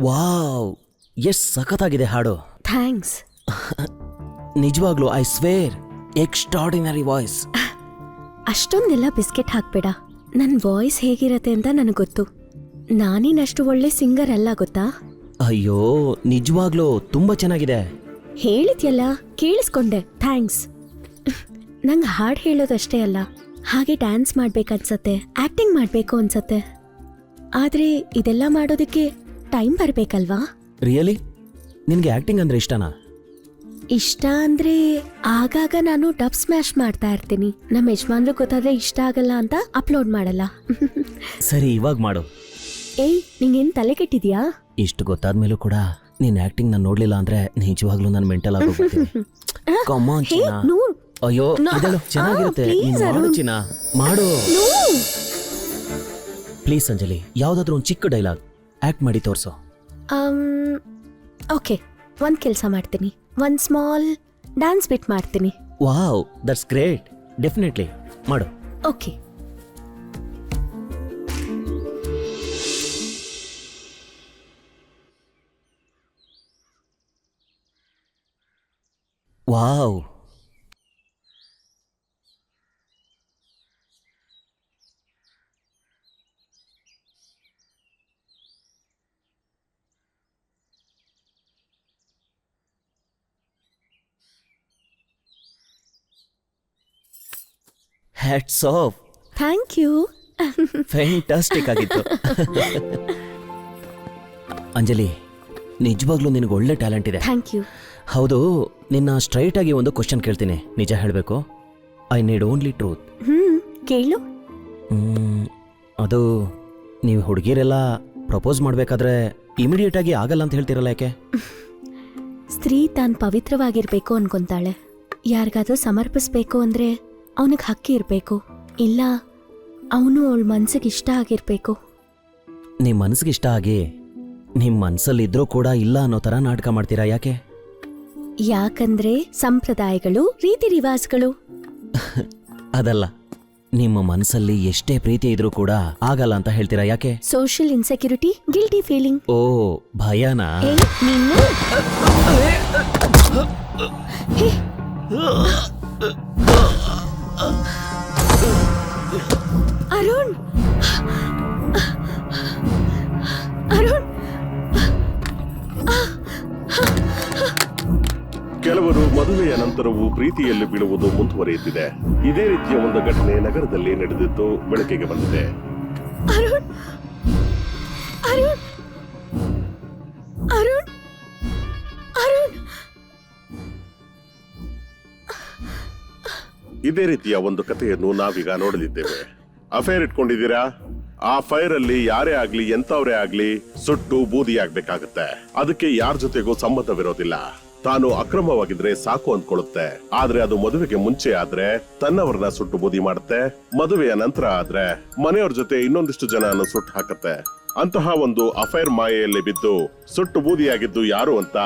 Wow ಎಷ್ಟು ಸಖತ್ತಾಗಿದೆ ಹಾಡು. ಥ್ಯಾಂಕ್ಸ್. ನಿಜವಾಗ್ಲೂ ಐ ಸ್ವೇರ್ ಎಕ್ಸ್ಟ್ರಾಡಿನರಿ ವಾಯ್ಸ್ ಅಷ್ಟೊಂದೆಲ್ಲ ಬಿಸ್ಕೆಟ್ ಹಾಕ್ಬೇಡ. ನನ್ನ ವಾಯ್ಸ್ ಹೇಗಿರತ್ತೆ ಅಂತ ನನಗೆ ಗೊತ್ತು. ನಾನೇನಷ್ಟು ಒಳ್ಳೆ ಸಿಂಗರ್ ಅಲ್ಲ ಗೊತ್ತಾ? ಅಯ್ಯೋ ನಿಜವಾಗ್ಲೂ ತುಂಬಾ ಚೆನ್ನಾಗಿದೆ. ಹೇಳಿದ್ಯಲ್ಲ ಕೇಳಿಸ್ಕೊಂಡೆ ಥ್ಯಾಂಕ್ಸ್. ನಂಗೆ ಹಾಡು ಹೇಳೋದಷ್ಟೇ ಅಲ್ಲ ಹಾಗೆ ಡ್ಯಾನ್ಸ್ ಮಾಡ್ಬೇಕನ್ಸತ್ತೆ ಆಕ್ಟಿಂಗ್ ಮಾಡಬೇಕು ಅನ್ಸತ್ತೆ. ಆದರೆ ಇದೆಲ್ಲ ಮಾಡೋದಕ್ಕೆ ಟೈಮ್ ಬರಬೇಕಲ್ವಾ? ರಿಯಲಿ ನಿನ್ಗೆ ಆಕ್ಟಿಂಗ್ ಅಂದ್ರೆ ಇಷ್ಟನಾ? ಇಷ್ಟ ಅಂದ್ರೆ ಆಗಾಗ ನಾನು ಡಬ್ ಸ್ಮ್ಯಾಶ್ ಮಾಡ್ತಾ ಇರ್ತೀನಿ. ನಮ್ಮ ಯಜಮಾನ್ರು ಗೊತ್ತಾದ್ರೆ ಇಷ್ಟ ಆಗಲ್ಲ ಅಂತ ಅಪ್ಲೋಡ್ ಮಾಡಲ್ಲ. ಸರಿ ಇವಾಗ ಮಾಡು. ಏಯ್ ನಿಂಗೇನ್ ತಲೆ ಕೆಟ್ಟಿದ್ಯಾ? ಇಷ್ಟು ಗೊತ್ತಾದ್ಮೇಲೂ ಕೂಡ ನೀನ್ ಆಕ್ಟಿಂಗ್ ನಾನು ನೋಡ್ಲಿಲ್ಲ ಅಂದ್ರೆ ನಿಜವಾಗ್ಲೂ ನಾನು ಮೆಂಟಲ್ ಆಗೋಗ್ಬಿಡ್ತೀನಿ Come on, ಹೇ ಚಿನ್ನ. ನೂ. ಅಯ್ಯೋ ನಾ- ಚೆನ್ನಾಗಿರುತ್ತೆ. ಆ, please, ನೀನ್ ಮಾಡು ಅರುಣ್. ಚಿನ್ನ ಮಾಡು. ನೂ. ಪ್ಲೀಸ್ ಅಂಜಲಿ ಯಾವ್ದಾದ್ರು ಒಂದು ಚಿಕ್ಕ ಡೈಲಾಗ್ ಆಕ್ಟ್ ಮಾಡಿ ತೋರಿಸೋ. ಓಕೆ ಒಂದು ಕೆಲಸ ಮಾಡ್ತೀನಿ. ಒಂದು ಸ್ಮಾಲ್ ಡ್ಯಾನ್ಸ್ ಬಿಟ್ ಮಾಡ್ತೀನಿ. Wow that's great. ಡೆಫಿನೆಟ್ಲಿ ಮಾಡು. Okay. Wow. Hats off thank you fantastic ಆಗಿತ್ತು. ಅಂಜಲಿ ನಿಜವಾಗ್ಲೂ ನಿನಗೆ ಒಳ್ಳೆ ಟ್ಯಾಲೆಂಟ್ ಇದೆ. ಥ್ಯಾಂಕ್ ಯು ಹೌದು ನಿನ್ನ ಸ್ಟ್ರೈಟ್ ಆಗಿ ಒಂದು ಕ್ವಶನ್ ಕೇಳ್ತೀನಿ. ನಿಜ ಹೇಳಬೇಕು? I need only truth hmm ಕೇಳು. ಅದು ನೀವು ಹುಡುಗಿರೆಲ್ಲ ಪ್ರಪೋಸ್ ಮಾಡಬೇಕಾದ್ರೆ ಇಮಿಡಿಯೇಟ್ ಆಗಿ ಆಗಲ್ಲ ಅಂತ ಹೇಳ್ತಿರಲ್ಲ ಯಾಕೆ? ಸ್ತ್ರೀ ತಾನು ಪವಿತ್ರವಾಗಿರ್ಬೇಕು ಅನ್ಕೊಂತಾಳೆ. ಯಾರಿಗಾದ್ರೂ ಸಮರ್ಪಿಸ್ಬೇಕು ಅಂದ್ರೆ ಅವನಿಗೆ ಹಕ್ಕಿ ಇರಬೇಕು ಇಲ್ಲ ಅವನು ಅವಳ ಮನಸ್ಸಿಗೆ ಇಷ್ಟ ಆಗಿರಬೇಕು. ನಿಮ್ಮ ಮನಸ್ಸಿಗೆ ಇಷ್ಟ ಆಗಿ ನಿಮ್ಮ ಮನಸ್ಸಲ್ಲಿದ್ರೂ ಕೂಡ ಇಲ್ಲ ಅನ್ನೋ ಥರ ನಾಟಕ ಮಾಡ್ತೀರಾ ಯಾಕೆ? ಯಾಕಂದ್ರೆ ಸಂಪ್ರದಾಯಗಳು ರೀತಿ ರಿವಾಜ್ಗಳು. ಅದಲ್ಲ ನಿಮ್ಮ ಮನಸ್ಸಲ್ಲಿ ಎಷ್ಟೇ ಪ್ರೀತಿ ಇದ್ರೂ ಕೂಡ ಆಗಲ್ಲ ಅಂತ ಹೇಳ್ತೀರಾ ಯಾಕೆ? ಸೋಷಿಯಲ್ ಇನ್ಸೆಕ್ಯೂರಿಟಿ ಗಿಲ್ಟಿ ಫೀಲಿಂಗ್ ಓ ಭಯನಾ? ಏ ನೀನು? ಹೇ. ಕೆಲವರು ಮದುವೆಯ ನಂತರವೂ ಪ್ರೀತಿಯಲ್ಲಿ ಬೀಳುವುದು ಮುಂದುವರಿಯುತ್ತಿದೆ. ಇದೇ ರೀತಿಯ ಒಂದು ಘಟನೆ ನಗರದಲ್ಲಿ ನಡೆದಿದ್ದು ಬೆಳಕಿಗೆ ಬಂದಿದೆ. ಅರುಣ್! ಅರುಣ್! ಅರುಣ್! ಅರುಣ್! ಇದೇ ರೀತಿಯ ಒಂದು ಕಥೆಯನ್ನು ನಾವೀಗ ನೋಡಲಿದ್ದೇವೆ. ಅಫೇರ್ ಇಟ್ಕೊಂಡಿದ್ದೀರಾ? ಆ ಫೈರ್ ಅಲ್ಲಿ ಯಾರೇ ಆಗ್ಲಿ ಎಂತವ್ರೇ ಆಗ್ಲಿ ಸುಟ್ಟು ಬೂದಿ ಆಗ್ಬೇಕಾಗತ್ತೆ ಅದಕ್ಕೆ ಯಾರ ಜೊತೆಗೂ ಸಂಬಂಧವಿರೋದಿಲ್ಲ. ತಾನು ಅಕ್ರಮವಾಗಿದ್ರೆ ಸಾಕು ಅಂದ್ಕೊಳ್ಳುತ್ತೆ. ಆದ್ರೆ ಅದು ಮದುವೆಗೆ ಮುಂಚೆ ಆದ್ರೆ ತನ್ನವರನ್ನ ಸುಟ್ಟು ಬೂದಿ ಮಾಡುತ್ತೆ. ಮದುವೆಯ ನಂತರ ಆದ್ರೆ ಮನೆಯವ್ರ ಜೊತೆ ಇನ್ನೊಂದಿಷ್ಟು ಜನನ ಸುಟ್ಟು ಹಾಕತ್ತೆ. ಅಂತಹ ಒಂದು ಅಫೈರ್ ಮಾಯೆಯಲ್ಲಿ ಬಿದ್ದು ಸುಟ್ಟು ಬೂದಿಯಾಗಿದ್ದು ಯಾರು ಅಂತ?